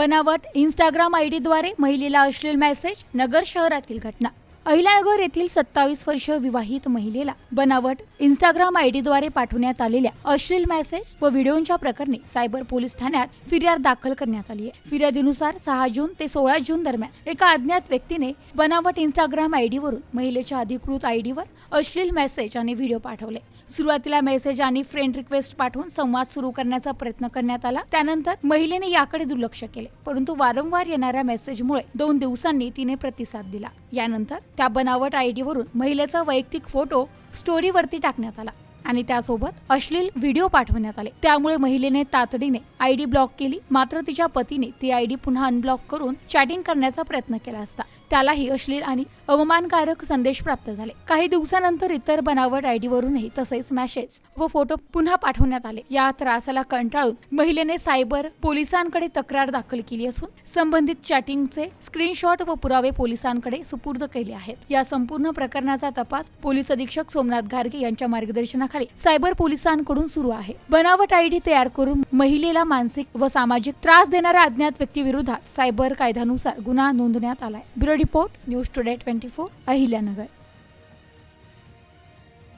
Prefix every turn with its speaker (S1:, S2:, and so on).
S1: बनावट इंस्टाग्राम आयडीद्वारे महिलेला अश्लील मेसेज नगर शहरातील घटना. अहिल्यानगर येथील सत्तावीस वर्ष विवाहित महिलेला बनावट इंस्टाग्राम आयडीद्वारे पाठवण्यात आलेल्या अश्लील मेसेज व व्हिडिओच्या प्रकरणी सायबर पोलीस ठाण्यात फिर्याद दाखल करण्यात आली आहे. फिर्यादीनुसार सहा जून ते सोळा जून दरम्यान एका अज्ञात व्यक्तीने बनावट इंस्टाग्राम आयडीवरून महिलेच्या अधिकृत आयडीवर अश्लील मेसेज आणि व्हिडिओ पाठवले. सुरुवातीला मेसेज आणि फ्रेंड रिक्वेस्ट पाठवून संवाद सुरू करण्याचा प्रयत्न करण्यात आला. त्यानंतर महिलेने याकडे दुर्लक्ष केले परंतु वारंवार येणाऱ्या मेसेजमुळे दोन दिवसांनी तिने प्रतिसाद दिला. यानंतर त्या बनावट आय डीवरून महिलेचा वैयक्तिक फोटो स्टोरीवरती टाकण्यात आला आणि त्यासोबत अश्लील व्हिडिओ पाठवण्यात आले. त्यामुळे महिलेने तातडीने आयडी ब्लॉक केली. मात्र तिच्या पतीने ती आयडी पुन्हा अनब्लॉक करून चॅटिंग करण्याचा प्रयत्न केला असता. त्यालाही अश्लील आणि अवमानकारक संदेश प्राप्त झाले. काही दिवसानंतर इतर बनावट आयडीवरूनही तसेच मॅसेज व फोटो पुन्हा पाठवण्यात आले. या त्रासाला कंटाळून महिलेने सायबर पोलिसांकडे तक्रार दाखल केली असून संबंधित चॅटिंगचे स्क्रीनशॉट व पुरावे पोलिसांकडे सुपूर्द केले आहेत. या संपूर्ण प्रकरणाचा तपास पोलीस अधीक्षक सोमनाथ घारगे यांच्या मार्गदर्शनाखाली सायबर पोलिसांकडून सुरू आहे. बनावट आयडी तयार करून महिलेला मानसिक व सामाजिक त्रास देणाऱ्या अज्ञात व्यक्तीविरोधात सायबर कायद्यानुसार गुन्हा नोंदवण्यात आलाय. Bureau report news today twenty four Ahilyanagar.